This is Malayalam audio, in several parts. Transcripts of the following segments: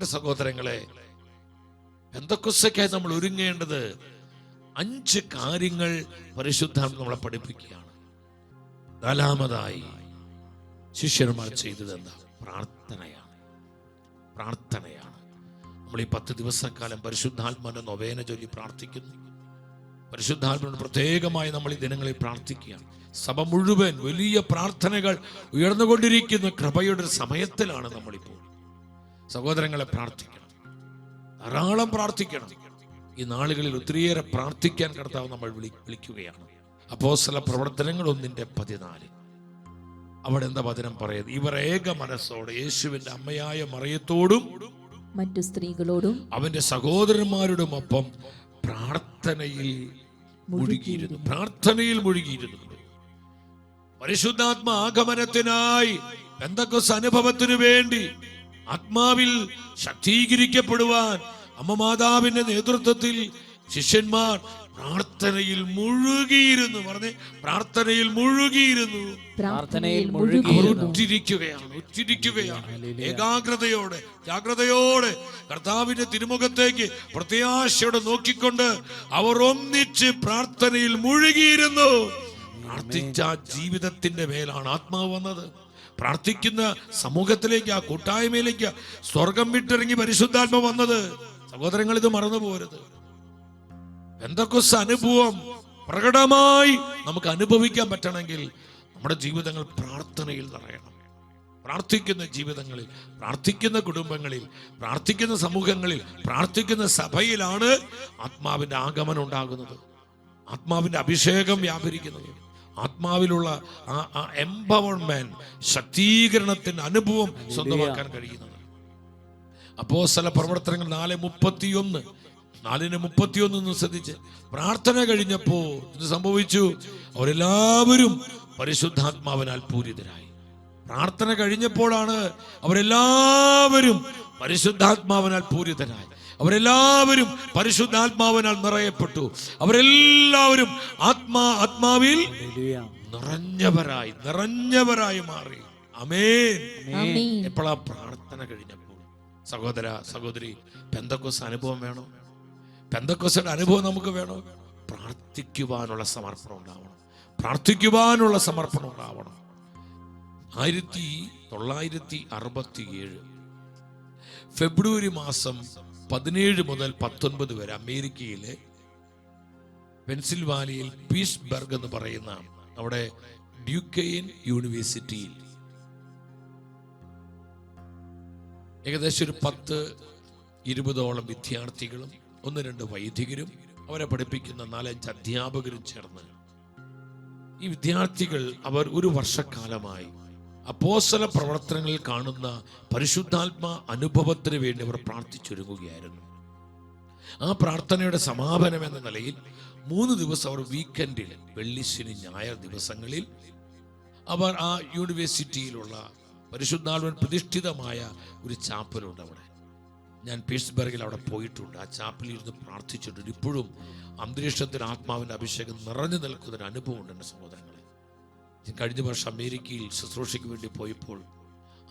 എന്റെ സഹോദരങ്ങളെ എന്തൊക്കെ നമ്മൾ ഒരുങ്ങേണ്ടത്? അഞ്ച് കാര്യങ്ങൾ പരിശുദ്ധം നമ്മളെ പഠിപ്പിക്കുകയാണ്. നാലാമതായി ശിഷ്യന്മാർ ചെയ്തത് എന്താ? പ്രാർത്ഥനയാണ്. പ്രാർത്ഥനയാണ്. നമ്മൾ ഈ പത്ത് ദിവസക്കാലം പരിശുദ്ധാത്മാന്റെ നൊവേന ചൊല്ലി പ്രാർത്ഥിക്കുന്നു. പരിശുദ്ധാത്മാവിനോട് പ്രത്യേകമായി നമ്മൾ ഈ ദിനങ്ങളിൽ പ്രാർത്ഥിക്കുകയാണ്. സഭ മുഴുവൻ വലിയ പ്രാർത്ഥനകൾ ഉയർന്നുകൊണ്ടിരിക്കുന്ന. കൃപയുടെ സമയത്തിലാണ് നമ്മളിപ്പോൾ. സഹോദരങ്ങളെ പ്രാർത്ഥിക്കണം. ധാരാളം പ്രാർത്ഥിക്കണം. ഈ നാളുകളിൽ ഒത്തിരിയേറെ പ്രാർത്ഥിക്കാൻ കർത്താവ് നമ്മൾ വിളി വിളിക്കുകയാണ്. അപ്പോ അപ്പോസ്തല പ്രവർത്തനങ്ങൾ ഒന്നിന്റെ പതിനാല്. അവിടെ എന്താ വചനം പറയുന്നത്? ഇവർ ഏക മനസ്സോടെ യേശുവിന്റെ അമ്മയായ മറിയത്തോടും മറ്റു സ്ത്രീകളോടും അവന്റെ സഹോദരന്മാരോടും ഒപ്പം പ്രാർത്ഥനയിൽ മുഴുകിയിരുന്നു. പ്രാർത്ഥനയിൽ മുഴുകിയിരുന്നു. പരിശുദ്ധാത്മ ആഗമനത്തിനായി എന്തൊക്കെ അനുഭവത്തിനു വേണ്ടി ആത്മാവിൽ ശക്തീകരിക്കപ്പെടുവാൻ അമ്മ മാതാവിന്റെ നേതൃത്വത്തിൽ ശിഷ്യന്മാർ പ്രാർത്ഥനയിൽ മുഴുകിയിരുന്നു. പറഞ്ഞേ പ്രാർത്ഥനയിൽ മുഴുകിയിരുന്നു. പ്രാർത്ഥനയിൽ ഉറ്റിരിക്കുകയാണ് ഉറ്റിരിക്കുകയാണ് ഏകാഗ്രതയോടെ ജാഗ്രതയോടെ കർത്താവിന്റെ തിരുമുഖത്തേക്ക് പ്രത്യാശയോടെ നോക്കിക്കൊണ്ട് അവർ ഒന്നിച്ച് പ്രാർത്ഥനയിൽ മുഴുകിയിരുന്നു. പ്രാർത്ഥിച്ച ജീവിതത്തിന്റെ മേലാണ് ആത്മാവ് വന്നത്. പ്രാർത്ഥിക്കുന്ന സമൂഹത്തിലേക്ക് ആ കൂട്ടായ്മയിലേക്ക് സ്വർഗം വിട്ടിറങ്ങി പരിശുദ്ധാത്മ വന്നത്. സഹോദരങ്ങൾ ഇത് മറന്നു പോരുത് എന്തൊക്കെ അനുഭവം പ്രകടമായി നമുക്ക് അനുഭവിക്കാൻ പറ്റണമെങ്കിൽ നമ്മുടെ ജീവിതങ്ങൾ പ്രാർത്ഥനയിൽ നിറയണം. പ്രാർത്ഥിക്കുന്ന ജീവിതങ്ങളിൽ പ്രാർത്ഥിക്കുന്ന കുടുംബങ്ങളിൽ പ്രാർത്ഥിക്കുന്ന സമൂഹങ്ങളിൽ പ്രാർത്ഥിക്കുന്ന സഭയിലാണ് ആത്മാവിന്റെ ആഗമനം ഉണ്ടാകുന്നത്. ആത്മാവിന്റെ അഭിഷേകം വ്യാപരിക്കുന്നത്. ആത്മാവിലുള്ള ആ എംപവർമെന്റ് ശക്തീകരണത്തിന്റെ അനുഭവം സ്വന്തമാക്കാൻ കഴിയുന്നത്. അപ്പോസ്തല പ്രവർത്തനങ്ങൾ നാല് മുപ്പത്തിയൊന്ന്. നാലിന് മുപ്പത്തിയൊന്ന് ശ്രദ്ധിച്ച് പ്രാർത്ഥന കഴിഞ്ഞപ്പോ ഇത് സംഭവിച്ചു? അവരെല്ലാവരും പരിശുദ്ധാത്മാവിനാൽ പൂരിതരായി. പ്രാർത്ഥന കഴിഞ്ഞപ്പോഴാണ് അവരെല്ലാവരും പരിശുദ്ധാത്മാവിനാൽ പൂരിതരായി. അവരെല്ലാവരും പരിശുദ്ധാത്മാവിനാൽ നിറയപ്പെട്ടു. അവരെല്ലാവരും ആത്മാ ആത്മാവിൽ നിറഞ്ഞവരായി നിറഞ്ഞവരായി മാറി. അമേൻ ആമേൻ. എപ്പോഴാ പ്രാർത്ഥന കഴിഞ്ഞപ്പോൾ? സഹോദര സഹോദരി പെന്തക്കോസ് അനുഭവം വേണോ? പെന്തക്കോസയുടെ അനുഭവം നമുക്ക് വേണോ? പ്രാർത്ഥിക്കുവാനുള്ള സമർപ്പണം ഉണ്ടാവണം. പ്രാർത്ഥിക്കുവാനുള്ള സമർപ്പണം ഉണ്ടാവണം. ആയിരത്തി തൊള്ളായിരത്തി അറുപത്തി ഏഴ് ഫെബ്രുവരി മാസം പതിനേഴ് മുതൽ പത്തൊൻപത് വരെ അമേരിക്കയിലെ പെൻസിൽവാനിയയിൽ പീസ്ബർഗ് എന്ന് പറയുന്ന അവിടെ ഡ്യൂക്കെയിൻ യൂണിവേഴ്സിറ്റിയിൽ. ഏകദേശം ഒരു പത്ത് ഇരുപതോളം വിദ്യാർത്ഥികളും ഒന്ന് രണ്ട് വൈദികരും അവരെ പഠിപ്പിക്കുന്ന നാലഞ്ച് അധ്യാപകരും ചേർന്ന് ഈ വിദ്യാർത്ഥികൾ അവർ ഒരു വർഷക്കാലമായി അപ്പോസ്തല പ്രവർത്തനങ്ങളിൽ കാണുന്ന പരിശുദ്ധാത്മാ അനുഭവത്തിന് വേണ്ടി അവർ പ്രാർത്ഥിച്ചൊരുങ്ങുകയായിരുന്നു. ആ പ്രാർത്ഥനയുടെ സമാപനം എന്ന നിലയിൽ മൂന്ന് ദിവസം അവർ വീക്കെൻഡിൽ വെള്ളി ശനി ഞായർ ദിവസങ്ങളിൽ അവർ ആ യൂണിവേഴ്സിറ്റിയിലുള്ള പരിശുദ്ധാത്മൻ പ്രതിഷ്ഠിതമായ ഒരു ചാപ്പലുണ്ട് അവിടെ. ഞാൻ പീഴ്സ്ബർഗിൽ അവിടെ പോയിട്ടുണ്ട്. ആ ചാപ്പലിൽ ഇരുന്ന് പ്രാർത്ഥിച്ചിട്ടുണ്ട്. ഇപ്പോഴും അന്തരീക്ഷത്തിൽ ആത്മാവിന്റെ അഭിഷേകം നിറഞ്ഞു നിൽക്കുന്ന ഒരു അനുഭവമുണ്ട് എന്റെ സഹോദരങ്ങളെ ഞാൻ കഴിഞ്ഞ വർഷം അമേരിക്കയിൽ ശുശ്രൂഷയ്ക്ക് വേണ്ടി പോയപ്പോൾ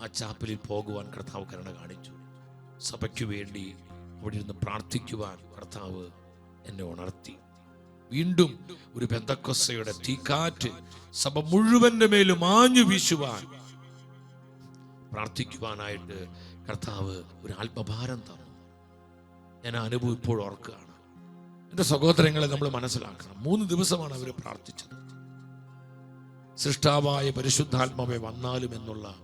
ആ ചാപ്പലിൽ പോകുവാൻ കർത്താവ് കരുണ കാണിച്ചു. സഭയ്ക്ക് വേണ്ടി അവിടെ ഇരുന്ന് പ്രാർത്ഥിക്കുവാൻ കർത്താവ് എന്നെ ഉണർത്തി. വീണ്ടും ഒരു ബന്ധക്കൊസയുടെ തീക്കാറ്റ് സഭ മുഴുവന്റെ മേലും ആഞ്ഞു വീശുവാൻ പ്രാർത്ഥിക്കുവാനായിട്ട് കർത്താവ് ഒരു ആത്മഭാരം തന്നു. ഞാൻ അനുഭവം ഇപ്പോൾ ഓർക്കുകയാണ്. എന്റെ സഹോദരങ്ങളെ നമ്മൾ മനസ്സിലാക്കണം. മൂന്ന് ദിവസമാണ് അവർ പ്രാർത്ഥിച്ചത്. സൃഷ്ടാവായ പരിശുദ്ധാത്മാവെ വന്നാലും എന്നുള്ള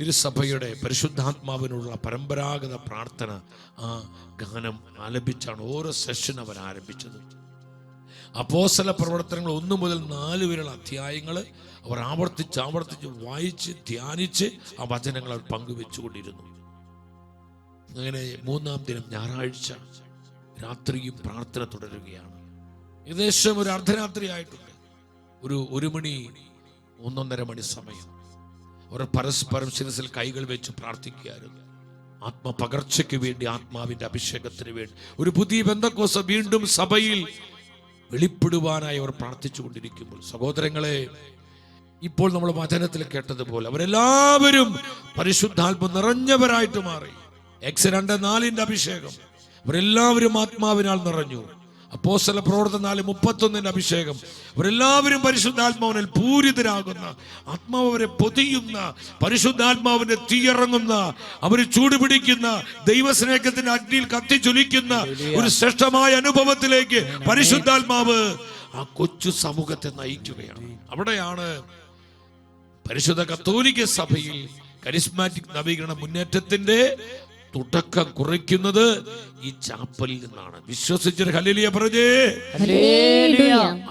തിരുസഭയുടെ പരിശുദ്ധാത്മാവിനുള്ള പരമ്പരാഗത പ്രാർത്ഥന ആ ഗാനം ആലപിച്ചാണ് ഓരോ സെഷൻ അവൻ ആരംഭിച്ചത്. അപ്പോസല പ്രവർത്തനങ്ങൾ ഒന്ന് മുതൽ നാല് വരെയുള്ള അധ്യായങ്ങൾ അവർ ആവർത്തിച്ച് ആവർത്തിച്ച് വായിച്ച് ധ്യാനിച്ച് ആ വചനങ്ങൾ അവർ പങ്കുവെച്ചുകൊണ്ടിരുന്നു. അങ്ങനെ മൂന്നാം ദിനം ഞായറാഴ്ച രാത്രിയും പ്രാർത്ഥന തുടരുകയാണ്. ഏകദേശം ഒരു അർദ്ധരാത്രി ആയിട്ടുണ്ട്. ഒരു ഒരു മണി ഒന്നൊന്നര മണി സമയം അവർ പരസ്പരം ശിരസിൽ കൈകൾ വെച്ച് പ്രാർത്ഥിക്കുകയായിരുന്നു. ആത്മ പകർച്ചയ്ക്ക് വേണ്ടി ആത്മാവിന്റെ അഭിഷേകത്തിന് വേണ്ടി. ഒരു പുതിയ ബന്ധക്കോസ വീണ്ടും സഭയിൽ വെളിപ്പെടുവാനായി അവർ പ്രാർത്ഥിച്ചു കൊണ്ടിരിക്കുമ്പോൾ സഹോദരങ്ങളെ ഇപ്പോൾ നമ്മൾ വചനത്തിൽ കേട്ടതുപോലെ അവരെല്ലാവരും പരിശുദ്ധാത്മ നിറഞ്ഞവരായിട്ട് മാറി. എക്സ് രണ്ട് നാലിന്റെ അഭിഷേകം. അവരെല്ലാവരും ആത്മാവിനാൽ നിറഞ്ഞു. അപ്പോസ്തല പ്രവർത്തന നാല് മുപ്പത്തൊന്നിന്റെ അഭിഷേകം. അവരെല്ലാവരും പരിശുദ്ധാത്മാവിനിൽ പൂരിതരാകുന്ന ആത്മാവ് അവരെ പൊതിയുന്ന പരിശുദ്ധാത്മാവിന്റെ തീയിറങ്ങുന്ന അവർ ചൂടുപിടിക്കുന്ന ദൈവസ്നേഹത്തിന്റെ അഗ്നിയിൽ കത്തിച്ചൊലിക്കുന്ന ഒരു ശ്രേഷ്ഠമായ അനുഭവത്തിലേക്ക് പരിശുദ്ധാത്മാവ് ആ കൊച്ചു സമൂഹത്തെ നയിക്കുകയാണ്. അവിടെയാണ് പരിശുദ്ധ കത്തോലിക്ക സഭയിൽ കരിസ്മാറ്റിക് നവീകരണ മുന്നേറ്റത്തിന്റെ തുടക്കം കുറിക്കുന്നത് ഈ ചാപ്പലിൽ നിന്നാണ്. വിശ്വസിച്ചൊരു ഹലിലിയ പറഞ്ഞേ.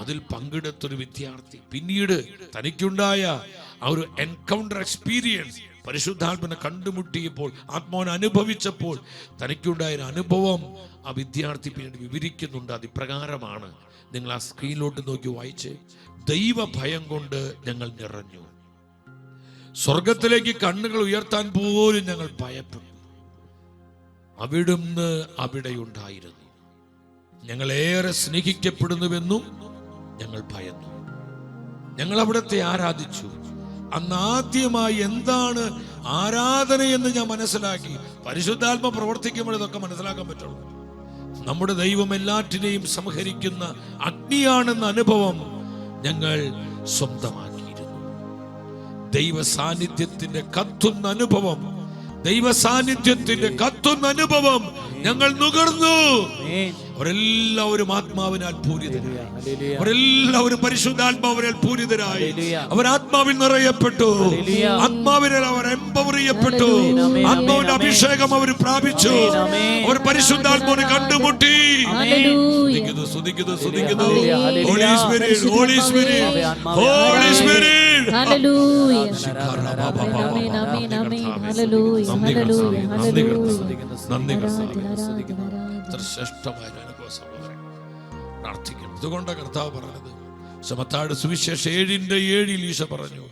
അതിൽ പങ്കെടുത്തൊരു വിദ്യാർത്ഥി. പിന്നീട് തനിക്കുണ്ടായ ആ ഒരു എൻകൗണ്ടർ എക്സ്പീരിയൻസ് പരിശുദ്ധാത്മനെ കണ്ടുമുട്ടിയപ്പോൾ ആത്മാവിനെ അനുഭവിച്ചപ്പോൾ തനിക്കുണ്ടായ അനുഭവം ആ വിദ്യാർത്ഥി പിന്നീട് വിവരിക്കുന്നുണ്ട്. അത് ഇപ്രകാരമാണ്. നിങ്ങൾ ആ സ്ക്രീനിലോട്ട് നോക്കി വായിച്ച്. ദൈവ ഭയം കൊണ്ട് ഞങ്ങൾ നിറഞ്ഞു. സ്വർഗത്തിലേക്ക് കണ്ണുകൾ ഉയർത്താൻ പോലും ഞങ്ങൾ ഭയപ്പെട്ടു. അവിടുന്ന് അവിടെയുണ്ടായിരുന്നു ഞങ്ങളേറെ സ്നേഹിക്കപ്പെടുന്നുവെന്നും ഞങ്ങൾ ഭയന്നു. ഞങ്ങൾ അവിടത്തെ ആരാധിച്ചു. അന്ന് ആദ്യമായി എന്താണ് ആരാധന എന്ന് ഞാൻ മനസ്സിലാക്കി. പരിശുദ്ധാത്മ പ്രവർത്തിക്കുമ്പോൾ ഇതൊക്കെ മനസ്സിലാക്കാൻ പറ്റുള്ളൂ. നമ്മുടെ ദൈവം എല്ലാറ്റിനെയും സംഹരിക്കുന്ന അഗ്നിയാണെന്ന അനുഭവം ഞങ്ങൾ സ്വന്തമാക്കിയിരുന്നു. ദൈവ സാന്നിധ്യത്തിന്റെ കത്തുന്ന അനുഭവം ദൈവ സാന്നിധ്യത്തിന്റെ കത്തുന്ന അനുഭവം ഞങ്ങൾ നുകർന്നു. അവരെല്ലാവരും ആത്മാവിനാൽ പൂരിതരായി. അവരെല്ലാവരും പരിശുദ്ധാത്മാവിനാൽ പൂരിതരായി. അവർ ആത്മാവിൽ നിറയപ്പെട്ടു. ആത്മാവിനാൽ അവർ എംപവർ ചെയ്യപ്പെട്ടു ആത്മാവിന്റെ അഭിഷേകം അവർ പ്രാപിച്ചു. അവർ പരിശുദ്ധാത്മാവിനെ കണ്ടുമുട്ടി. സ്തുതിക്കുന്നു സ്തുതിക്കുന്നു holy spirit holy spirit. Holy spirit. ശ്രേഷ്ഠമായ ഒരു അനുഭവ സഹോദരൻ പ്രാർത്ഥിക്കണം ഇതുകൊണ്ട് കർത്താവ് പറഞ്ഞത്. സമത്താട് സുവിശേഷ ഏഴിന്റെ ഏഴിൽ ഈശ പറഞ്ഞു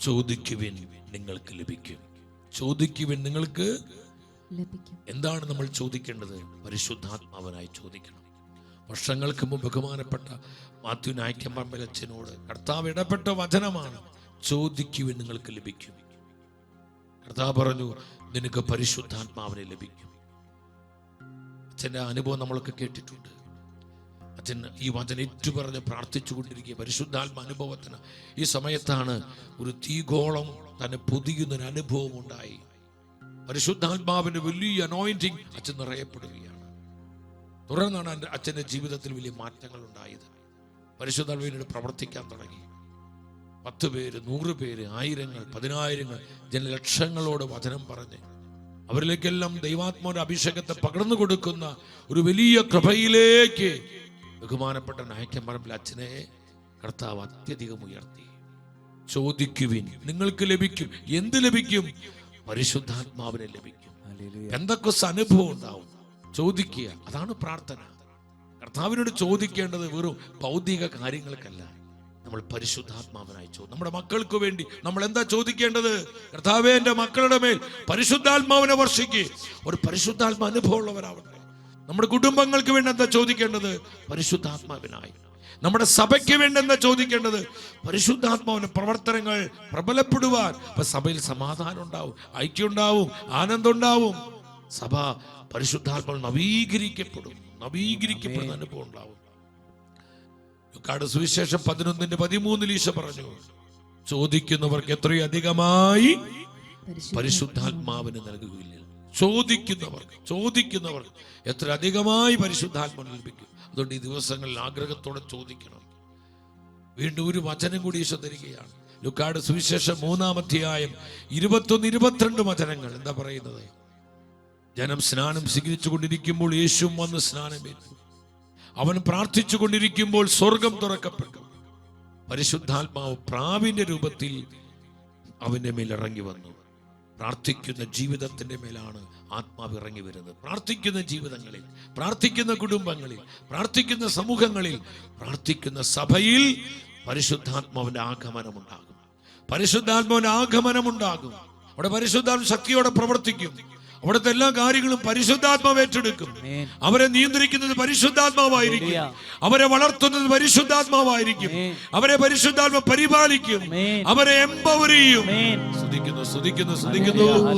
ചോദിക്കുവിൻ നിങ്ങൾക്ക് ലഭിക്കും. ചോദിക്കുവിൻ നിങ്ങൾക്ക് ലഭിക്കും. എന്താണ് നമ്മൾ ചോദിക്കേണ്ടത്? പരിശുദ്ധാത്മാവനായി ചോദിക്കണം. വർഷങ്ങൾക്ക് മുമ്പ് ബഹുമാനപ്പെട്ട മാത്യു നായ്ക്കമ്പമ്പലച്ചനോട് കർത്താവ് ഇടപെട്ട വചനമാണ് ചോദിക്കുവിൻ നിങ്ങൾക്ക് ലഭിക്കും. കർത്താവ് പറഞ്ഞു നിനക്ക് പരിശുദ്ധാത്മാവിനെ ലഭിക്കും. അച്ഛന്റെ അനുഭവം നമ്മളൊക്കെ കേട്ടിട്ടുണ്ട്. അച്ഛൻ ഈ വചനം ഏറ്റുപറഞ്ഞ് പ്രാർത്ഥിച്ചുകൊണ്ടിരിക്കുക പരിശുദ്ധാത്മ അനുഭവത്തിന് ഈ സമയത്താണ് ഒരു തീഗോളം തന്നെ പൊതിയുന്നൊരു അനുഭവം ഉണ്ടായി. പരിശുദ്ധാത്മാവിന്റെ വലിയ അനോയിന്റിങ് അച്ഛൻ നിറയപ്പെടുകയാണ്. തുടർന്നാണ് അച്ഛന്റെ ജീവിതത്തിൽ വലിയ മാറ്റങ്ങൾ ഉണ്ടായത്. പരിശുദ്ധാത്മാവിനോട് പ്രവർത്തിക്കാൻ തുടങ്ങി. പത്ത് പേര് നൂറ് പേര് ആയിരങ്ങൾ പതിനായിരങ്ങൾ ജനലക്ഷങ്ങളോട് വചനം പറഞ്ഞ് അവരിലേക്കെല്ലാം ദൈവാത്മാവിന്റെ അഭിഷേകത്തെ പകർന്നു കൊടുക്കുന്ന ഒരു വലിയ കൃപയിലേക്ക് ബഹുമാനപ്പെട്ട നായക്കൻ പറമ്പിൽ അച്ഛനെ കർത്താവ് അത്യധികം ഉയർത്തി. ചോദിക്കുവിൻ നിങ്ങൾക്ക് ലഭിക്കും. എന്ത് ലഭിക്കും? പരിശുദ്ധാത്മാവിനെ ലഭിക്കും. എന്തൊക്കെ അനുഭവം ഉണ്ടാവും? ചോദിക്കുക. അതാണ് പ്രാർത്ഥന. കർത്താവിനോട് ചോദിക്കേണ്ടത് വെറും ഭൗതിക കാര്യങ്ങൾക്കല്ല. നമ്മൾ പരിശുദ്ധാത്മാവിനായി ചോദിക്കും നമ്മുടെ മക്കൾക്ക് വേണ്ടി നമ്മൾ എന്താ ചോദിക്കേണ്ടത്? കർത്താവേ എന്റെ മക്കളുടെ മേൽ പരിശുദ്ധാത്മാവിനെ വർഷിക്ക്. ഒരു പരിശുദ്ധാത്മാ അനുഭവമുള്ളവരാവട്ടെ. നമ്മുടെ കുടുംബങ്ങൾക്ക് വേണ്ടി എന്താ ചോദിക്കേണ്ടത്? പരിശുദ്ധാത്മാവിനായി. നമ്മുടെ സഭയ്ക്ക് വേണ്ടി എന്താ ചോദിക്കേണ്ടത്? പരിശുദ്ധാത്മാവിന്റെ പ്രവർത്തനങ്ങൾ പ്രബലപ്പെടുവാൻ. അപ്പൊ സഭയിൽ സമാധാനം ഉണ്ടാവും ഐക്യം ഉണ്ടാവും ആനന്ദം ഉണ്ടാവും. സഭ പരിശുദ്ധാത്മാവ് നവീകരിക്കപ്പെടും നവീകരിക്കപ്പെടുന്ന അനുഭവം ഉണ്ടാവും. ലുക്കാട് സുവിശേഷം പതിനൊന്നിന്റെ പതിമൂന്നിൽ ഈശ പറഞ്ഞു ചോദിക്കുന്നവർക്ക് എത്രയും അധികമായി പരിശുദ്ധാത്മാവിന് നൽകുകയില്ല. ചോദിക്കുന്നവർ ചോദിക്കുന്നവർ എത്ര അധികമായി പരിശുദ്ധാത്മാവ് ലഭിക്കും അതുകൊണ്ട് ഈ ദിവസങ്ങളിൽ ആഗ്രഹത്തോടെ ചോദിക്കണം. വീണ്ടും ഒരു വചനം കൂടി ഈശോ തരികയാണ്. ലുക്കാട് സുവിശേഷം മൂന്നാം അധ്യായം ഇരുപത്തൊന്ന് ഇരുപത്തിരണ്ട് വചനങ്ങൾ എന്താ പറയുന്നത്? ജനം സ്നാനം സ്വീകരിച്ചു കൊണ്ടിരിക്കുമ്പോൾ യേശുവും വന്ന് സ്നാനമേറ്റു അവൻ പ്രാർത്ഥിച്ചു കൊണ്ടിരിക്കുമ്പോൾ സ്വർഗം തുറക്കപ്പെട്ടു. പരിശുദ്ധാത്മാവ് പ്രാവിന്റെ രൂപത്തിൽ അവന്റെ മേൽ ഇറങ്ങി വന്നു. പ്രാർത്ഥിക്കുന്ന ജീവിതത്തിന്റെ മേലാണ് ആത്മാവ് ഇറങ്ങി വരുന്നത്. പ്രാർത്ഥിക്കുന്ന ജീവിതങ്ങളിൽ പ്രാർത്ഥിക്കുന്ന കുടുംബങ്ങളിൽ പ്രാർത്ഥിക്കുന്ന സമൂഹങ്ങളിൽ പ്രാർത്ഥിക്കുന്ന സഭയിൽ പരിശുദ്ധാത്മാവിന്റെ ആഗമനമുണ്ടാകും. പരിശുദ്ധാത്മാവിന്റെ ആഗമനമുണ്ടാകും. അവിടെ പരിശുദ്ധാത്മ ശക്തിയോടെ പ്രവർത്തിക്കും. അവിടുത്തെ എല്ലാ കാര്യങ്ങളും പരിശുദ്ധാത്മാവ് ഏറ്റെടുക്കും. അവരെ നിയന്ത്രിക്കുന്നത് പരിശുദ്ധാത്മാവായിരിക്കും. അവരെ വളർത്തുന്നത് പരിശുദ്ധാത്മാവായിരിക്കും. അവരെ പരിശുദ്ധാത്മ പരിപാലിക്കും. അവരെ എംപവർ ചെയ്യും. ശ്രദ്ധിക്കുന്നു ശ്രദ്ധിക്കുന്നു ശ്രദ്ധിക്കുന്നു